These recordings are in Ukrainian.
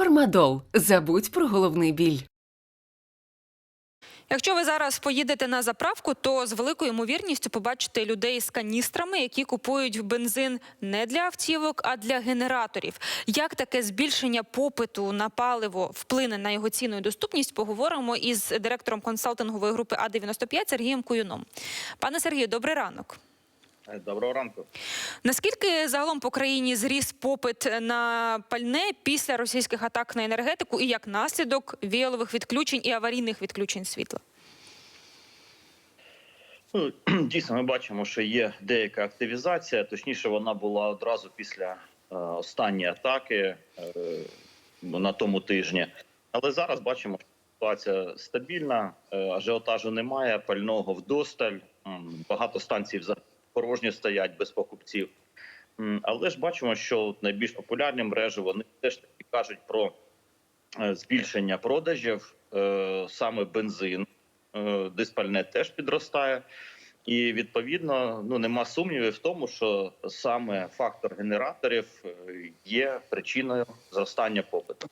Фармадол. Забудь про головний біль. Якщо ви зараз поїдете на заправку, то з великою ймовірністю побачите людей з каністрами, які купують бензин не для автівок, а для генераторів. Як таке збільшення попиту на паливо вплине на його ціну і доступність? Поговоримо із директором консалтингової групи А 95 Сергієм Куюном. Пане Сергію, добрий ранок. Доброго ранку. Наскільки загалом по країні зріс попит на пальне після російських атак на енергетику і як наслідок віялових відключень і аварійних відключень світла? Ну, дійсно, ми бачимо, що є деяка активізація. Точніше, вона була одразу після е, останньої атаки е, на тому тижні. Але зараз бачимо, що ситуація стабільна, е, ажіотажу немає, пального вдосталь. Багато станцій взагалі порожні стоять без покупців. Але ж бачимо, що найбільш популярні мережі вони теж таки кажуть про е, збільшення продажів е, саме бензин. Е, диспальне теж підростає. І відповідно ну нема сумнівів в тому, що саме фактор генераторів є причиною зростання попиту.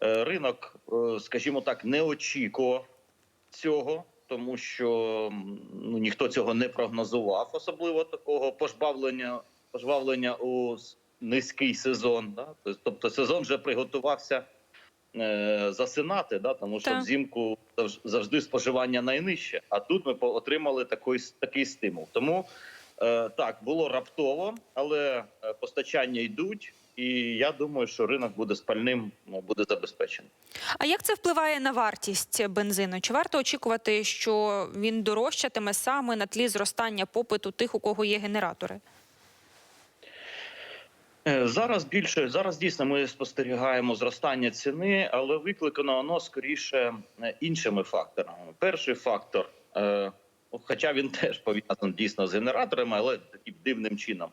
Ринок, скажімо так, не очікував цього, тому що ну ніхто цього не прогнозував, особливо такого пожбавлення, пожвавлення у низький сезон. Да? Тобто сезон вже приготувався е, засинати, да? тому що Так. взимку завж- завжди споживання найнижче. А тут ми отримали такий, такий стимул. Тому е, так було раптово, але е, постачання йдуть. І я думаю, що ринок буде спальним, ну, буде забезпечений. А як це впливає на вартість бензину? Чи варто очікувати, що він дорожчатиме саме на тлі зростання попиту тих, у кого є генератори? Е, Зараз більше зараз дійсно ми спостерігаємо зростання ціни, але викликано воно скоріше е, іншими факторами. Перший фактор, е, ну, хоча він теж пов'язаний дійсно з генераторами, але таким дивним чином.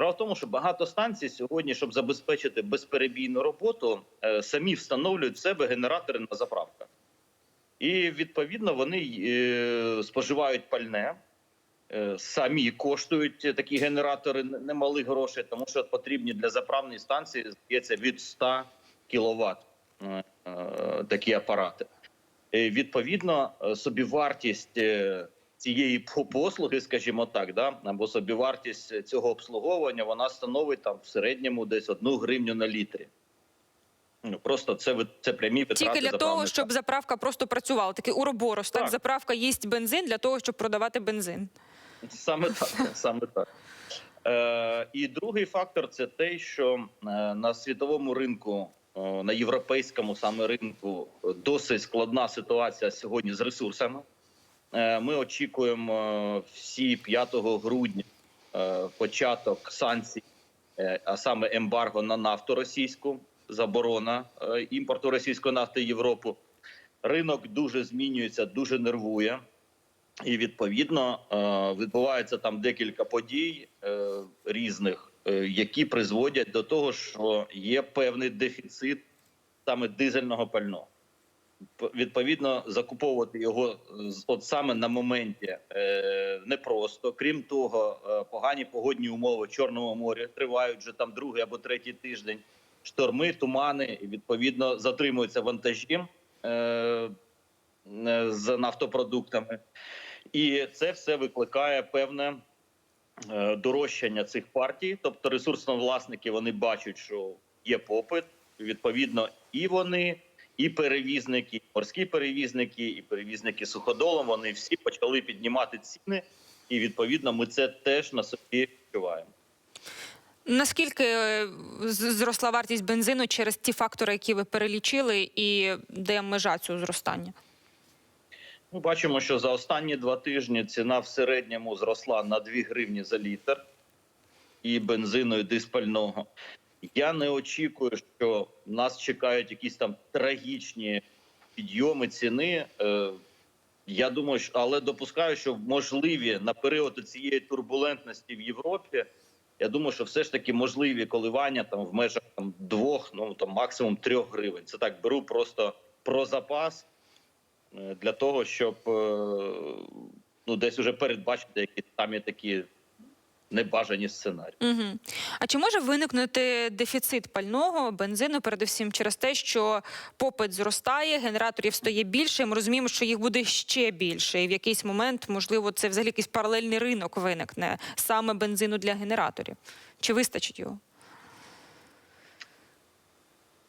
Справа в тому, що багато станцій сьогодні, щоб забезпечити безперебійну роботу, е, самі встановлюють в себе генератори на заправках. І відповідно вони е, споживають пальне. Е, Самі коштують такі генератори немалих грошей, тому що потрібні для заправної станції здається від 100 кВт такі апарати. Е, Відповідно, собівартість цієї послуги, скажімо так, да, або собівартість цього обслуговування, вона становить там в середньому десь одну гривню на літрі. Ну просто це це прямі витрати Тільки для того, щоб заправка просто працювала. Такий уроборос, так? Так. Заправка їсть бензин для того, щоб продавати бензин. Саме так, саме так. Е, і другий фактор це те, що е, на світовому ринку, на європейському саме ринку, е, досить складна ситуація сьогодні з ресурсами. Е, ми очікуємо е, всі 5 грудня е, початок санкцій, а саме ембарго на нафту російську, заборона імпорту російської нафти в Європу. Ринок дуже змінюється, дуже нервує. І відповідно відбувається там декілька подій різних, які призводять до того, що є певний дефіцит саме дизельного пального. Відповідно, закуповувати його з- от саме на моменті е, непросто. Крім того, е, погані погодні умови в Чорному морі тривають вже там другий або третій тиждень. Шторми, тумани, і відповідно затримуються вантажі е, е, з нафтопродуктами. І це все викликає певне е, дорожчання цих партій. Тобто ресурсно-власники вони бачать, що є попит. Відповідно, і вони, і перевізники, і морські перевізники, і перевізники суходолом. Вони всі почали піднімати ціни, і відповідно ми це теж на собі відчуваємо. Наскільки е, зросла вартість бензину через ті фактори, які ви перелічили, і де межа цього зростання? Ми бачимо, що за останні два тижні ціна в середньому зросла на 2 гривні за літр і бензину, і диспального. Я не очікую, що нас чекають якісь там трагічні підйоми ціни. Е, Я думаю, що але допускаю, що можливі на період цієї турбулентності в Європі. Я думаю, що все ж таки можливі коливання там в межах там двох, ну там максимум трьох гривень. Це так беру просто про запас е, для того, щоб е, ну десь уже передбачити якісь самі такі небажані сценарії. Угу. А чи може виникнути дефіцит пального бензину, передусім через те, що попит зростає, генераторів стає більше? і Ми розуміємо, що їх буде ще більше, і в якийсь момент, можливо, це взагалі якийсь паралельний ринок виникне саме бензину для генераторів. Чи вистачить його?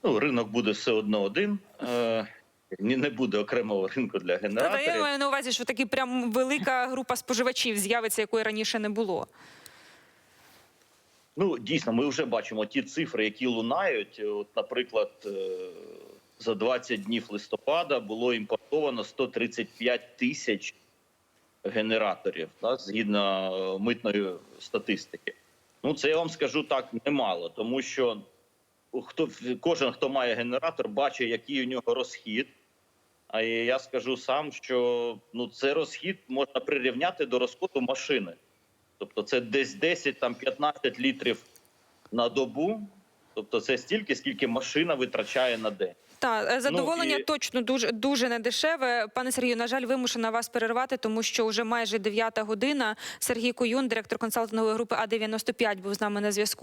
Ну, ринок буде все одно один. Е, не буде окремого ринку для Та, та, я маю на увазі, що таки прям велика група споживачів з'явиться, якої раніше не було. Ну, дійсно, ми вже бачимо ті цифри, які лунають. От, наприклад, е, за 20 днів листопада було імпортовано 135 тисяч генераторів, да, згідно е, митної статистики. Ну, це я вам скажу так немало, тому що хто кожен, хто має генератор, бачить, який у нього розхід. А я скажу сам, що ну це розхід можна прирівняти до розходу машини. Тобто це десь 10 там 15 літрів на добу. Тобто це стільки, скільки машина витрачає на день. Та задоволення і- точно дуже дуже недешеве. Пане Сергію, на жаль, вимушена вас перервати, тому що вже майже дев'ята година. Сергій Куюн, директор консалтингової групи А 95 був з нами на зв'язку.